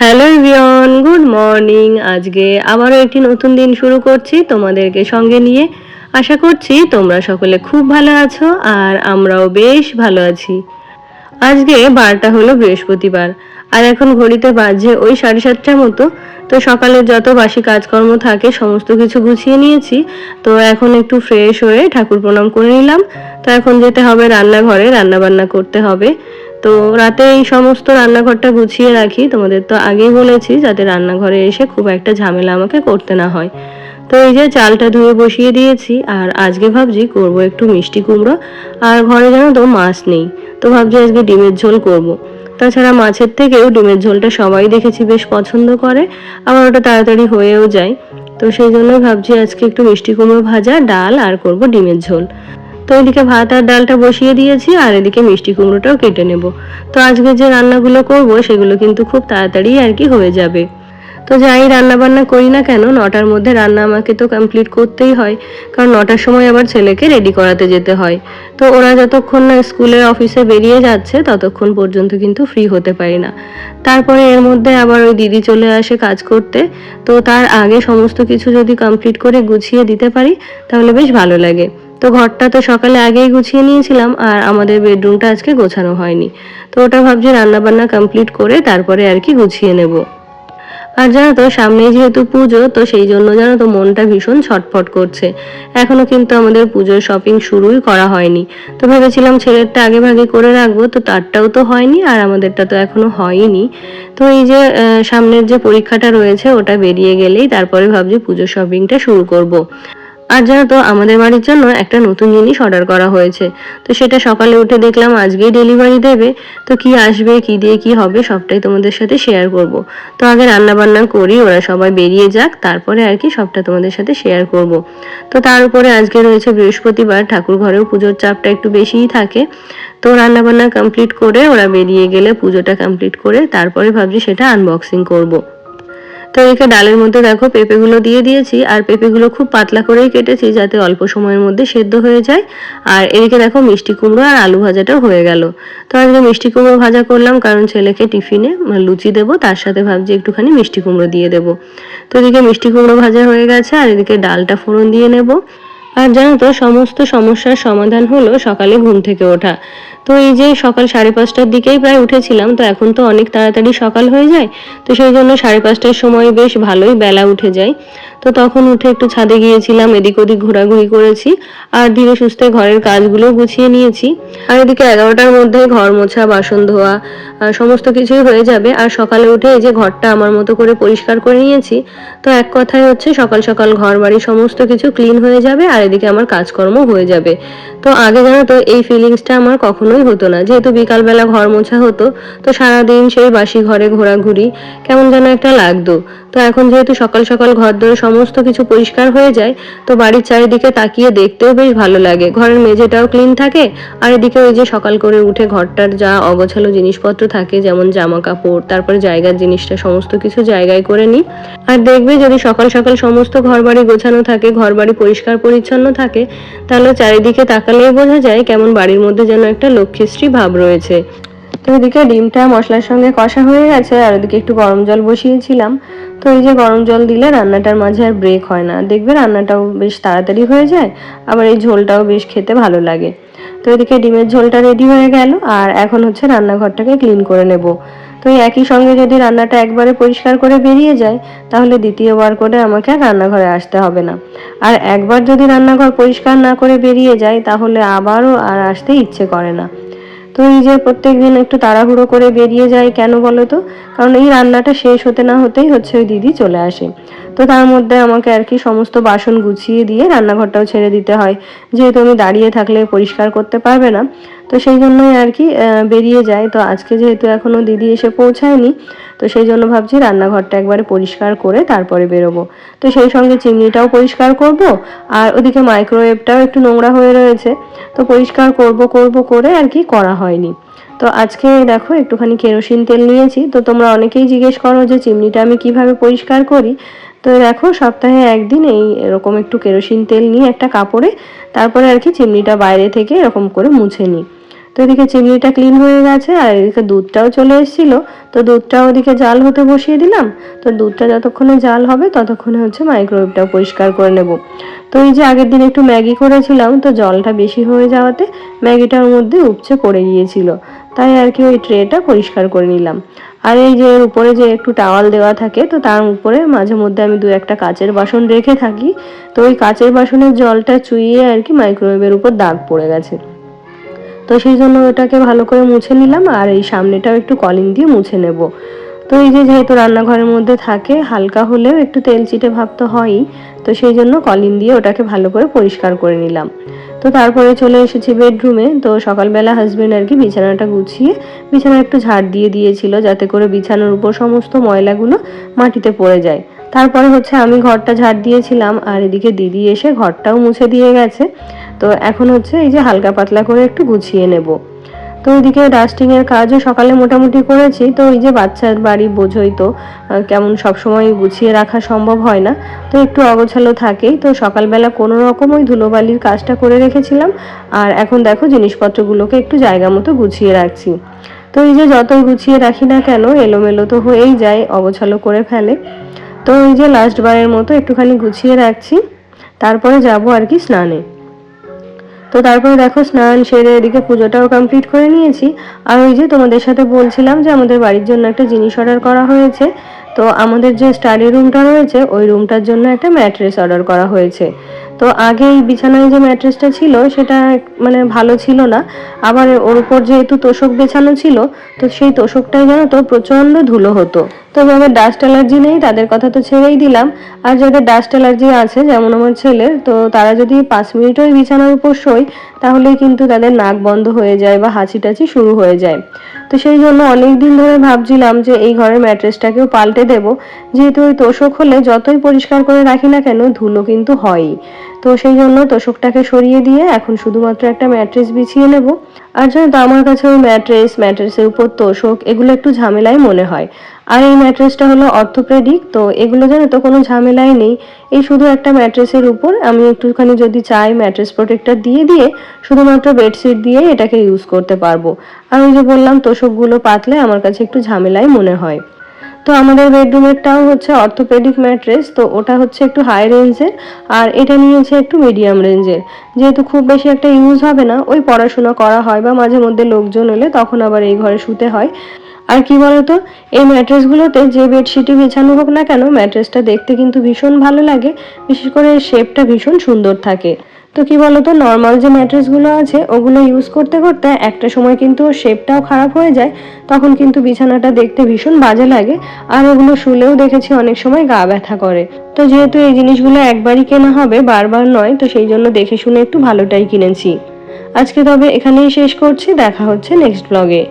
Hello everyone, good morning. আজকে আবারও একটি নতুন দিন শুরু করছি তোমাদেরকে সঙ্গে নিয়ে। আশা করছি তোমরা সকলে খুব ভালো আছো আর আমরাও বেশ ভালো আছি। আজকে বারটা হলো বৃহস্পতিবার আর এখন ঘড়িতে বাজে ওই সাড়ে সাতটার মতো। তো সকালের যত বাসি কাজকর্ম থাকে সমস্ত কিছু গুছিয়ে নিয়েছি। তো এখন একটু ফ্রেশ হয়ে ঠাকুর প্রণাম করে নিলাম। তো এখন যেতে হবে রান্নাঘরে রান্না বান্না করতে হবে। তো রাতে এই সমস্ত রান্নাঘরটা গুছিয়ে রাখি। তোমাদের তো আগেই বলেছি যাতে রান্নাঘরে এসে খুব একটা ঝামেলা আমাকে করতে না হয়। তো এই যে চালটা ধুয়ে বসিয়ে দিয়েছি আর আজকে ভাবছি করব একটু মিষ্টি কুমড়ো আর ঘরে যেন তো মাছ নেই। তো ভাবছি আজকে ডিমের ঝোল করব। তাছাড়া মাছের থেকেও ডিমের ঝোলটা সবাই দেখেছি বেশ পছন্দ করে। আবার ওটা তাড়াতাড়ি হয়েও যায়। তো সেই জন্য ভাবছি আজকে একটু মিষ্টি কুমড়ো ভাজা, ডাল আর করব ডিমের ঝোল। তো এদিকে ভাত আর ডালটা বসিয়ে দিয়েছি, আর এদিকে মিষ্টি কুমড়োটাও কেটে নেব। তো আজকে যে রান্নাগুলো করব, সেগুলো কিন্তু খুব তাড়াতাড়ি আর কি হয়ে যাবে। তো যাই রান্না বান্না করি না কেন, নটার মধ্যে রান্না আমাকে তো কমপ্লিট করতেই হয়, কারণ নটার সময় আবার ছেলেকে রেডি করাতে যেতে হয়। তো ওরা যতক্ষণ না স্কুলের অফিসে বেরিয়ে যাচ্ছে, ততক্ষণ পর্যন্ত কিন্তু ফ্রি হতে পারি না। তারপরে এর মধ্যে আবার ওই দিদি চলে আসে কাজ করতে, তো তার আগে সমস্ত কিছু যদি কমপ্লিট করে গুছিয়ে দিতে পারি, তাহলে বেশ ভালো লাগে। তো ঘরটা তো সকালে আগেই গুছিয়ে নিয়েছিলাম আর আমাদের বেডরুমটা আজকে গোছানো হয়নি। তো ওটা ভাবছি রান্নাবান্না কমপ্লিট করে তারপরে আর কি গুছিয়ে নেব। আর জানো তো, সামনে যেহেতু পুজো, তো সেই জন্য জানো তো মনটা ভীষণ ছটফট করছে। এখনও কিন্তু আমাদের পুজোর শপিং শুরুই করা হয়নি। তো ভেবেছিলাম ছেলেরটা আগে ভাগে করে রাখব, তো তারটাও তো হয়নি আর আমাদেরটা তো এখনও হয়নি। তো এই যে সামনের যে পরীক্ষাটা রয়েছে, ওটা বেরিয়ে গেলেই তারপরে ভাবছি পুজোর শপিংটা শুরু করব। আর জানো তো, আমাদের বাড়ির জন্য একটা নতুন জিনিস অর্ডার করা হয়েছে। তো সেটা সকালে উঠে দেখলাম আজকেই ডেলিভারি দেবে। তো কি আসবে, কি দিয়ে কি হবে, সবটাই তোমাদের সাথে শেয়ার করব। তো আগে রান্না বান্না করি, ওরা সবাই বেরিয়ে যাক, তারপরে আর কি সবটা তোমাদের সাথে শেয়ার করব। তো তার উপরে আজকে রয়েছে বৃহস্পতিবার, ঠাকুর ঘরেও পুজোর চাপটা একটু বেশিই থাকে। তো রান্না বান্না কমপ্লিট করে ওরা বেরিয়ে গেলে পুজোটা কমপ্লিট করে তারপরে ভাবছি সেটা আনবক্সিং করব। তো এদিকে ডালের মধ্যে দেখো পেঁপেগুলো দিয়ে দিয়েছি, আর পেঁপেগুলো খুব পাতলা করেই কেটেছি যাতে অল্প সময়ের মধ্যে সেদ্ধ হয়ে যায়। আর এদিকে দেখো মিষ্টি কুমড়ো আর আলু ভাজাটাও হয়ে গেল। তো আজকে মিষ্টি কুমড়ো ভাজা করলাম কারণ ছেলেকে টিফিনে লুচি দেবো, তার সাথে ভাবছি একটুখানি মিষ্টি কুমড়ো দিয়ে দেবো। তো এদিকে মিষ্টি কুমড়ো ভাজা হয়ে গেছে, আর এদিকে ডালটা ফোড়ন দিয়ে নেব। আর জানো তো, সমস্ত সমস্যার সমাধান হলো সকালে ঘুম থেকে ওঠা। তো এই যে সকাল সাড়ে পাঁচটার দিকেই প্রায় উঠেছিলাম, তো এখন তো অনেক তাড়াতাড়ি সকাল হয়ে যায়, তো সেই জন্য সাড়ে পাঁচটার সময় বেশ ভালোই বেলা উঠে যায়। তো তখন উঠে একটু ছাদে গিয়েছিলাম, এদিক ওদিক ঘোরাঘুরি করেছি, আর ধীরে সুস্থে ঘরের কাজগুলো গুছিয়ে নিয়েছি। আর এদিকে এগারোটার মধ্যে ঘর মোছা, বাসন ধোয়া সমস্ত কিছুই হয়ে যাবে। আর সকালে উঠে এই যে ঘরটা আমার মতো করে পরিষ্কার করে নিয়েছি, তো এক কথায় হচ্ছে সকাল সকাল ঘর বাড়ি সমস্ত কিছু ক্লিন হয়ে যাবে, আর এদিকে আমার কাজকর্ম হয়ে যাবে। তো আগে জানো তো, এই ফিলিংসটা আমার কখনোই হতো না। যেহেতু বিকালবেলা ঘর মোছা হতো, তো সারাদিন সেই বাসি ঘরে ঘোরাঘুরি কেমন যেন একটা লাগতো। তো এখন যেহেতু সকাল সকাল ঘর ধরে সমস্ত কিছু পরিষ্কার হয়ে যায়, তো বাড়ির চারিদিকে তাকিয়ে দেখতেও বেশ ভালো লাগে। ঘরের মেঝেটাও ক্লিন থাকে, আর এদিকে ওই যে সকাল করে উঠে ঘরটার যা অগোছালো জিনিসপত্র থাকে, যেমন জামা কাপড় তারপরে জায়গার জিনিসটা, সমস্ত কিছু জায়গায় করে নিই। আর দেখবে যদি সকাল সকাল সমস্ত ঘর বাড়ি গোছানো থাকে ঘর বাড়ি পরিষ্কার পরিচ্ছন্ন থাকে, তাহলে চারিদিকে তাকালেই বোঝা যায় কেমন বাড়ির মধ্যে যেন একটা লক্ষ্মীশ্রী ভাব রয়েছে। তো এদিকে ডিমটা মশলার সঙ্গে কষা হয়ে গেছে, আর ওদিকে একটু গরম জল বসিয়েছিলাম। তো এই যে গরম জল দিলে রান্নাটার মাঝে আর ব্রেক হয় না। দেখবে রান্নাটাও বেশ তাড়াতাড়ি হয়ে যায়, আবার এই ঝোলটাও বেশ খেতে ভালো লাগে। তো এদিকে ডিমের ঝোলটা রেডি হয়ে গেল, আর এখন হচ্ছে রান্নাঘরটাকে ক্লিন করে নেব। তো একই সঙ্গে যদি রান্নাটা একবারে পরিষ্কার করে বেরিয়ে যায়, তাহলে দ্বিতীয়বার করে আমাকে আর রান্নাঘরে আসতে হবে না। আর একবার যদি রান্নাঘর পরিষ্কার না করে বেরিয়ে যায়, তাহলে আবারও আর আসতে ইচ্ছে করে না। তো এই যে প্রত্যেক দিন একটু তাড়াহুড়ো করে বেরিয়ে যায় কেন বলো তো? কারণ এই রান্নাটা শেষ হতে না হতেই হচ্ছে ওই দিদি চলে আসে। তো তার মধ্যে আমাকে আর কি সমস্ত বাসন গুছিয়ে দিয়ে রান্নাঘরটাও ছেড়ে দিতে হয়। যেহেতু আমি দাঁড়িয়ে থাকলে পরিষ্কার করতে পারবে না তো সেই জন্যই আর কি বেরিয়ে যায়। তো আজকে যেহেতু এখনও দিদি এসে পৌঁছায়নি, তো সেই জন্য ভাবছি রান্নাঘরটা একবারে পরিষ্কার করে তারপরে বেরোবো। তো সেই সঙ্গে চিমনিটাও পরিষ্কার করব, আর ওদিকে মাইক্রোওয়েভটাও একটু নোংরা হয়ে রয়েছে। তো পরিষ্কার করব করব করে আর কি করা হয়নি। তো আজকে দেখো একটুখানি কেরোসিন তেল নিয়েছি। তো তোমরা অনেকেই জিজ্ঞেস করো যে চিমনিটা আমি কীভাবে পরিষ্কার করি। তো দেখো সপ্তাহে একদিন এই এরকম একটু কেরোসিন তেল নিয়ে একটা কাপড়ে তারপরে আর কি চিমনিটা বাইরে থেকে এরকম করে মুছে নিই। এদিকে চিংড়িটা ক্লিন হয়ে গেছে আর এদিকে দুধটাও চলে এসেছিল। তো দুধটা ওদিকে জাল হতে বসিয়ে দিলাম। তো দুধটা যতক্ষণে জাল হবে ততক্ষণে হচ্ছে মাইক্রোওয়েভটাও পরিষ্কার করে নেব। তো এই যে আগের দিন একটু ম্যাগি করেছিলাম, তো জলটা বেশি হয়ে যাওয়াতে ম্যাগিটার মধ্যে উপচে পড়ে গিয়েছিল। তাই আর কি ওই ট্রেটা পরিষ্কার করে নিলাম। আর এই যে এর উপরে যে একটু টাওয়াল দেওয়া থাকে, তো তার উপরে মাঝে মধ্যে আমি দু একটা কাচের বাসন রেখে থাকি। তো ওই কাচের বাসনের জলটা চুইয়ে আর কি মাইক্রোওয়েভের উপর দাগ পড়ে গেছে। তো সেই জন্য ওটাকে ভালো করে মুছে নিলাম আর এই সামনেটাও একটু কলিং দিয়ে মুছে নেব। তো এই যে যেহেতু রান্নাঘরের মধ্যে থাকে, হালকা হলেও একটু তেল চিটে ভাব তো হয়ই, তো সেই জন্য কলিন দিয়ে ওটাকে ভালো করে পরিষ্কার করে নিলাম। তো তারপরে চলে এসেছি বেডরুমে, তো সকালবেলা হাজবেন্ড আর কি বিছানাটা গুছিয়ে বিছানা একটু ঝাড় দিয়ে দিয়েছিল যাতে করে বিছানার উপর সমস্ত ময়লাগুলো মাটিতে পড়ে যায়। তারপরে হচ্ছে আমি ঘরটা ঝাড় দিয়েছিলাম আর এদিকে দিদি এসে ঘরটাও মুছে দিয়ে গেছে। তো এখন হচ্ছে এই যে হালকা পাতলা করে একটু গুছিয়ে নেব। তো ওইদিকে ডাস্টিংয়ের কাজও সকালে মোটামুটি করেছি। তো ওই যে বাচ্চার বাড়ি বোঝই তো কেমন সবসময় গুছিয়ে রাখা সম্ভব হয় না। তো একটু অগোছালো থাকেই। তো সকালবেলা কোনো রকম ওই ধুলোবালির কাজটা করে রেখেছিলাম। আর এখন দেখো জিনিসপত্রগুলোকে একটু জায়গা মতো গুছিয়ে রাখছি। তো এই যে যতই গুছিয়ে রাখি না কেন, এলোমেলো তো হয়েই যায়, অগোছালো করে ফেলে। তো এই যে লাস্ট বারের মতো একটুখানি গুছিয়ে রাখছি। তারপরে যাব আর কি স্নানে। তো তারপরে দেখো স্নান সেরে এদিকে পুজোটাও কমপ্লিট করে নিয়েছি। আর ওই যে তোমাদের সাথে বলছিলাম যে আমাদের বাড়ির জন্য একটা জিনিস অর্ডার করা হয়েছে। তো আমাদের যে স্টাডি রুমটা রয়েছে, ওই রুমটার জন্য একটা ম্যাট্রেস অর্ডার করা হয়েছে। তো আগে এই বিছানায় যে ম্যাট্রেসটা ছিল, সেটা মানে ভালো ছিল না। আবার ওর উপর যেহেতু তোষক বেছানো ছিল, তো সেই তোষকটাই যেন তো প্রচণ্ড ধুলো হতো। তো যাদের ডাস্ট অ্যালার্জি নেই, তাদের কথা তো ছেড়েই দিলাম। আর যাদের ডাস্ট অ্যালার্জি আছে, যেমন আমার ছেলের তো তারা যদি পাঁচ মিনিট ওই বিছানার উপর শোয়, তাহলেই কিন্তু তাদের নাক বন্ধ হয়ে যায় বা হাঁচি টাচি শুরু হয়ে যায়। তো সেই জন্য অনেক দিন ধরে ভাবছিলাম যে এই ঘরের ম্যাট্রেসটাকেও পাল্টে দেব। যেহেতু ওই তোষক হলে যতই পরিষ্কার করে রাখি না কেন, ধুলো কিন্তু হয়ই। তো সেই জন্য তোষকটাকে সরিয়ে দিয়ে এখন শুধুমাত্র একটা ম্যাট্রেস বিছিয়ে নেব। আর জানো তো, আমার কাছে ওই ম্যাট্রেস, ম্যাট্রেসের উপর তোষক, এগুলো একটু ঝামেলাই মনে হয়। আর এই ম্যাট্রেসটা হলো অর্থোপেডিক, তো এগুলো জানো তো, কোনো ঝামেলাই নেই। এই শুধু একটা ম্যাট্রেসের উপর আমি একটুখানি যদি চাই ম্যাট্রেস প্রোটেক্টর দিয়ে দিয়ে শুধুমাত্র বেডশিট দিয়ে এটাকে ইউজ করতে পারব। আর ওই যে বললাম, তোষকগুলো পাতলে আমার কাছে একটু ঝামেলাই মনে হয়। তো আমাদের বেডরুমেরটাও হচ্ছে অর্থোপেডিক ম্যাট্রেস তো ওটা হচ্ছে একটু হাই রেঞ্জের আর এটা নিয়েছে একটু মিডিয়াম রেঞ্জের যেহেতু খুব বেশি একটা ইউজ হবে না, ওই পড়াশোনা করা হয় বা মাঝে মধ্যে লোকজন এলে তখন আবার এই ঘরে শুতে হয়। আর কি বলতো, এই ম্যাট্রেসগুলোতে যে বেডশিটই বিছানো হোক না কেন ম্যাট্রেসটা দেখতে কিন্তু ভীষণ ভালো লাগে, বিশেষ করে শেপটা ভীষণ সুন্দর থাকে। তো কি বলতো নর্মাল যে ম্যাট্রেসগুলো আছে, ওগুলো ইউজ করতে করতে একটা সময় কিন্তু শেপটাও খারাপ হয়ে যায়, তখন কিন্তু বিছানাটা দেখতে ভীষণ বাজে লাগে, আর ওগুলো শুলেও দেখেছি অনেক সময় গা ব্যথা করে। তো যেহেতু এই জিনিসগুলো একবারই কেনা হবে, বারবার নয়, তো সেই জন্য দেখে শুনে একটু ভালোটাই কিনেছি। আজকে তবে এখানেই শেষ করছি, দেখা হচ্ছে নেক্সট ব্লগে